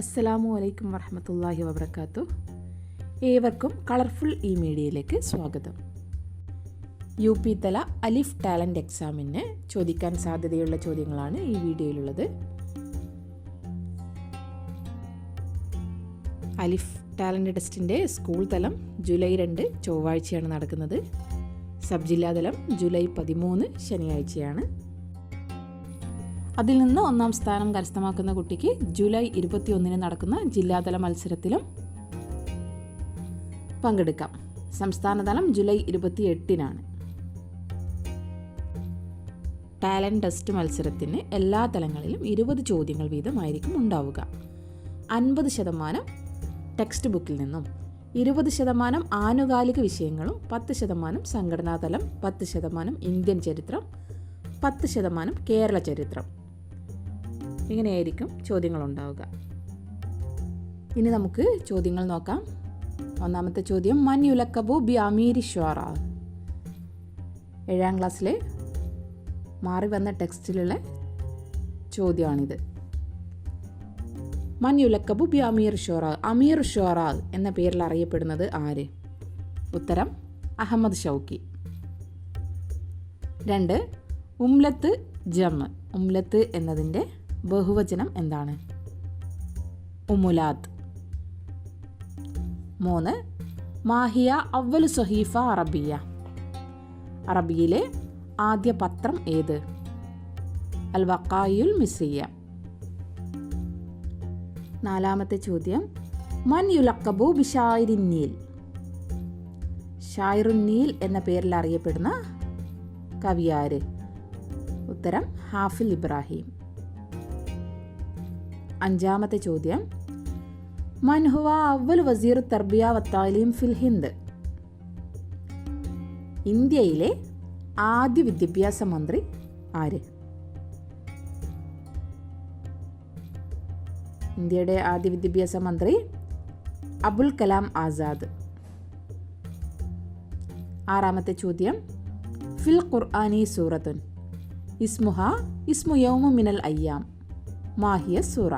അസ്സലാമു അലൈക്കും വറഹമത്തല്ലാഹി വബർക്കാത്തു ഏവർക്കും കളർഫുൾ ഇ മീഡിയയിലേക്ക് സ്വാഗതം. യു പി തല അലിഫ് ടാലന്റ് എക്സാമിന് ചോദിക്കാൻ സാധ്യതയുള്ള ചോദ്യങ്ങളാണ് ഈ വീഡിയോയിലുള്ളത്. അലിഫ് ടാലന്റ് ടെസ്റ്റിന്റെ സ്കൂൾ തലം ജൂലൈ രണ്ട് ചൊവ്വാഴ്ചയാണ് നടക്കുന്നത്. സബ് ജില്ലാതലം ജൂലൈ പതിമൂന്ന് ശനിയാഴ്ചയാണ്. അതിൽ നിന്ന് ഒന്നാം സ്ഥാനം കരസ്ഥമാക്കുന്ന കുട്ടിക്ക് ജൂലൈ ഇരുപത്തിയൊന്നിന് നടക്കുന്ന ജില്ലാതല മത്സരത്തിലും പങ്കെടുക്കാം. സംസ്ഥാനതലം ജൂലൈ ഇരുപത്തി എട്ടിനാണ് ടാലന്റ് ടെസ്റ്റ് മത്സരത്തിന് എല്ലാ തലങ്ങളിലും ഇരുപത് ചോദ്യങ്ങൾ വീതമായിരിക്കും ഉണ്ടാവുക. അൻപത് ശതമാനം ടെക്സ്റ്റ് ബുക്കിൽ നിന്നും ഇരുപത് ശതമാനം ആനുകാലിക വിഷയങ്ങളും പത്ത് ശതമാനം സംഘടനാതലം പത്ത് ശതമാനം ഇന്ത്യൻ ചരിത്രം പത്ത് ശതമാനം കേരള ചരിത്രം. ഇങ്ങനെയായിരിക്കും ചോദ്യങ്ങൾ ഉണ്ടാവുക ഇനി നമുക്ക് ചോദ്യങ്ങൾ നോക്കാം. ഒന്നാമത്തെ ചോദ്യം മൻ ബി അമീരി ഷ്വാറ ഏഴാം ക്ലാസ്സിലെ മാറി വന്ന ടെക്സ്റ്റിലുള്ള ചോദ്യമാണിത്. മൻ യുലക്കബു ബി അമീർ ഷോറാ അമീർ ഷോറ എന്ന പേരിൽ അറിയപ്പെടുന്നത് ആര്? ഉത്തരം അഹമ്മദ് ഷൗക്കി. രണ്ട് ഉംലത്ത് ജം. ഉംലത്ത് എന്നതിന്റെ ബഹുവചനം എന്താണ്? ഉമുലാദ് മൂന്ന് മാഹിയ അവലു സഹീഫ അറബിയ. അറബിയിലെ ആദ്യ പത്രം ഏത്? അൽ വക്കായുൽ മിസിയ നാലാമത്തെ ചോദ്യം മൻ യുലക്കബു ബിഷായിരിന്നീൽ ഷായിരുന്നീൽ എന്ന പേരിൽ അറിയപ്പെടുന്ന കവിയാര്? ഉത്തരം ഹാഫിൽ ഇബ്രാഹിം. അഞ്ചാമത്തെ ചോദ്യം. മൻഹുവ അവൽ വസീർ തർബിയ വത്താലിം ഫിൽ ഹിന്ദ്. ഇന്ത്യയിലെ ആദ്യ വിദ്യാഭ്യാസ മന്ത്രി ആര്? ഇന്ത്യയുടെ ആദ്യ വിദ്യാഭ്യാസ മന്ത്രി അബുൽ കലാം ആസാദ്. ആറാമത്തെ ചോദ്യം. ഫിൽ ഖുർആാനി സൂറത്തുൻ. ഇസ്മുഹ ഇസ്മു യൗമു മിനൽ അയ്യാം. മാഹിയ സൂറ.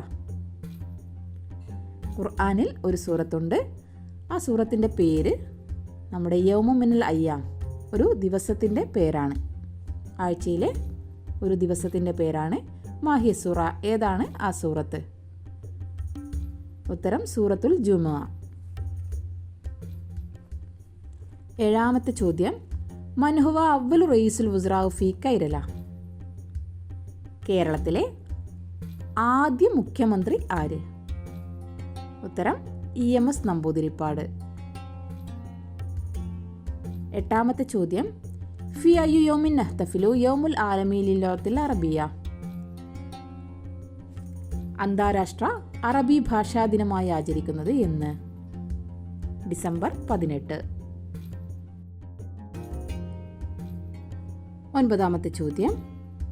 ഖുർആാനിൽ ഒരു സൂറത്തുണ്ട്. ആ സൂറത്തിന്റെ പേര് നമ്മുടെ യൗമു മിനൽ അയ്യാം. ഒരു ദിവസത്തിന്റെ പേരാണ്. ആഴ്ചയിലെ ഒരു ദിവസത്തിന്റെ പേരാണ് മാഹിയ സൂറ. ഏതാണ് ആ സൂറത്ത്? ഉത്തരം സൂറത്തുൽ ജുമ ഏഴാമത്തെ ചോദ്യം. മൻഹുവ അവ്വൽ റയീസുൽ വുസ്രാവ് ഫി കൈരല. കേരളത്തിലെ ആദ്യ മുഖ്യമന്ത്രി ആര്? ഉത്തരം ഇ എം എസ് നമ്പൂതിരിപ്പാട്. എട്ടാമത്തെ ചോദ്യം ഫി അയ്യു യോമിൻ നഹ്തഫിലു യോമുൽ ആലമീലിലോത്തിൽ അറബിയ. അന്താരാഷ്ട്ര അറബി ഭാഷാ ദിനമായി ആചരിക്കുന്നത് എന്ന് ഡിസംബർ പതിനെട്ട്. ഒൻപതാമത്തെ ചോദ്യം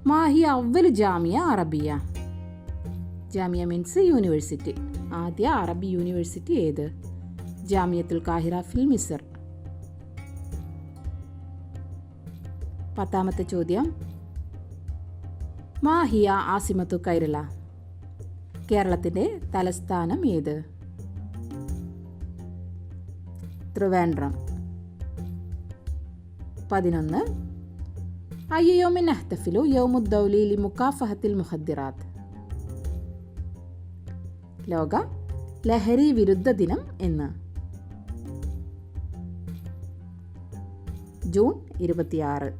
മാഹി അവൽ ജാമിയ അറബിയ. ജാമിയ മീൻസ് യൂണിവേഴ്സിറ്റി. ആദ്യ അറബി യൂണിവേഴ്സിറ്റി ഏത്? ജാമിയത്തുൽ കാഹിറ ഫിൽ മിസർ. പത്താമത്തെ ചോദ്യം. മാഹിയ ആസിമത്തു കൈരള. കേരളത്തിന്റെ തലസ്ഥാനം ഏത്? ത്രിവാൻഡ്രം പതിനൊന്ന്. അയ്യോമിൻ അഹ്തഫിലു യൗമുദ്ദൗലി മുക്കാഫഹത്തിൽ മുഹദ്ദിറാത്ത് ലോക ലഹരി വിരുദ്ധ ദിനം എന്ന്. ജൂൺ ഇരുപത്തിയാറ്.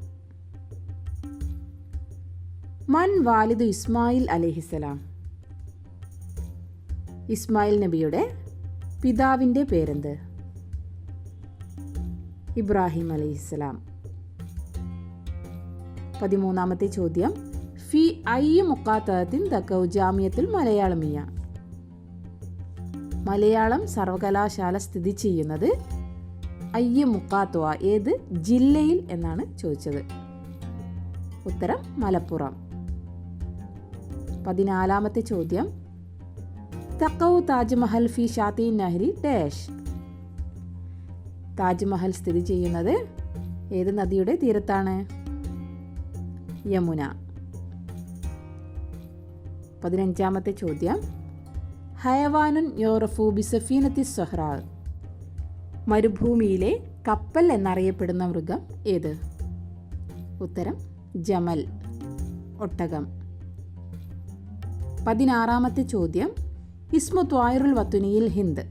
മൻ വാലിദ് ഇസ്മായിൽ അലഹിസലാം ഇസ്മായിൽ നബിയുടെ പിതാവിന്റെ പേരെന്ത്? ഇബ്രാഹിം അലിഹിസലാം പതിമൂന്നാമത്തെ ചോദ്യം. ഫി ഐ മുക്കാത്തത്തിൻ തക്കൗ ജാമിയത്തുൽ മലയാളമിയ. മലയാളം സർവകലാശാല സ്ഥിതി ചെയ്യുന്നത് അയ്യ മുക്കാത്തുവ ഏത് ജില്ലയിൽ എന്നാണ് ചോദിച്ചത്? ഉത്തരം മലപ്പുറം. പതിനാലാമത്തെ ചോദ്യം. തക്കവ് താജ്മഹൽ ഫി ഷാത്തി നഹരി ഡാഷ്. താജ്മഹൽ സ്ഥിതി ചെയ്യുന്നത് ഏത് നദിയുടെ തീരത്താണ്? യമുന. പതിനഞ്ചാമത്തെ ചോദ്യം. ഹയവാനുൻ യോറഫു ബിസഫീനത്തി സൊഹ്റാ മരുഭൂമിയിലെ കപ്പൽ എന്നറിയപ്പെടുന്ന മൃഗം ഏത്? ഉത്തരം ജമൽ. ഒട്ടകം. പതിനാറാമത്തെ ചോദ്യം ഇസ്മു ത്വായറുൽ വത്തുനിയിൽ ഹിന്ദ്.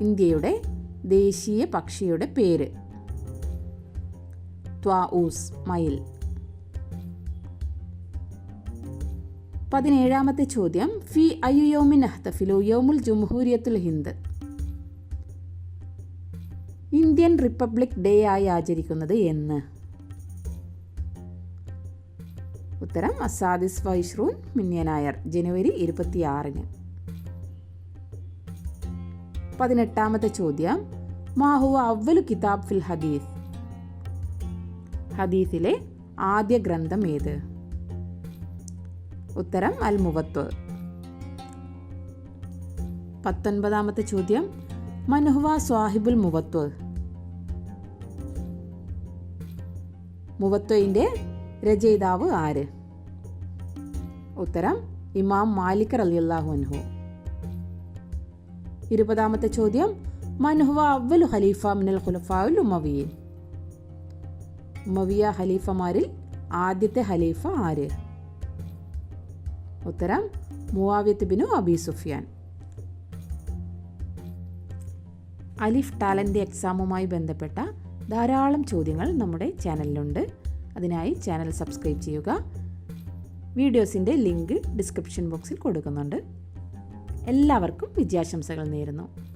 ഇന്ത്യയുടെ ദേശീയ പക്ഷിയുടെ പേര്. ത്വാ ഊസ് മയിൽ. പതിനേഴാമത്തെ ചോദ്യം ഫി അയുയോമിൻ അഹ്തഫിലു യോമുൽ ജുംഹൂരിയത്തുൽ ഹിന്ദ്. ഇന്ത്യൻ റിപ്പബ്ലിക് ഡേ ആയി ആചരിക്കുന്നത് എന്ന്. ഉത്തരം അസാദിസ് വൈഷ്റൂൺ മിന്യ നായർ ജനുവരി ഇരുപത്തിയാറിന്. പതിനെട്ടാമത്തെ ചോദ്യം മാഹുവ അവലു കിതാബ് ഫിൽ ഹദീസ്. ഹദീസിലെ ആദ്യ ഗ്രന്ഥം ഏത്? ഉത്തരം അൽ മുവത്ത് പത്തൊൻപതാമത്തെ ചോദ്യം മനുഹുവ സ്വാഹിബുൽ മുവത്വ മുവത്വയിന്റെ രചയിതാവ് ആര്? ഉത്തരം ഇമാം മാലിക് റലിയല്ലാഹു അൻഹു. ഇരുപതാമത്തെ ചോദ്യം മൻഹുവ അവലു ഖലീഫ മിനൽ ഖുലഫാഉൽ ഉമവിയീൻ ഉമവിയ ഖലീഫമാരിൽ ആദ്യത്തെ ഖലീഫ ആര്? ഉത്തരം മുവാവിയത്ത് ബിനു അബി സുഫിയാൻ. അലിഫ് ടാലന്റ് എക്സാമുമായി ബന്ധപ്പെട്ട ധാരാളം ചോദ്യങ്ങൾ നമ്മുടെ ചാനലിലുണ്ട്. അതിനായി ചാനൽ സബ്സ്ക്രൈബ് ചെയ്യുക. വീഡിയോസിന്റെ ലിങ്ക് ഡിസ്ക്രിപ്ഷൻ ബോക്സിൽ കൊടുക്കുന്നുണ്ട്. എല്ലാവർക്കും വിജയാശംസകൾ നേരുന്നു.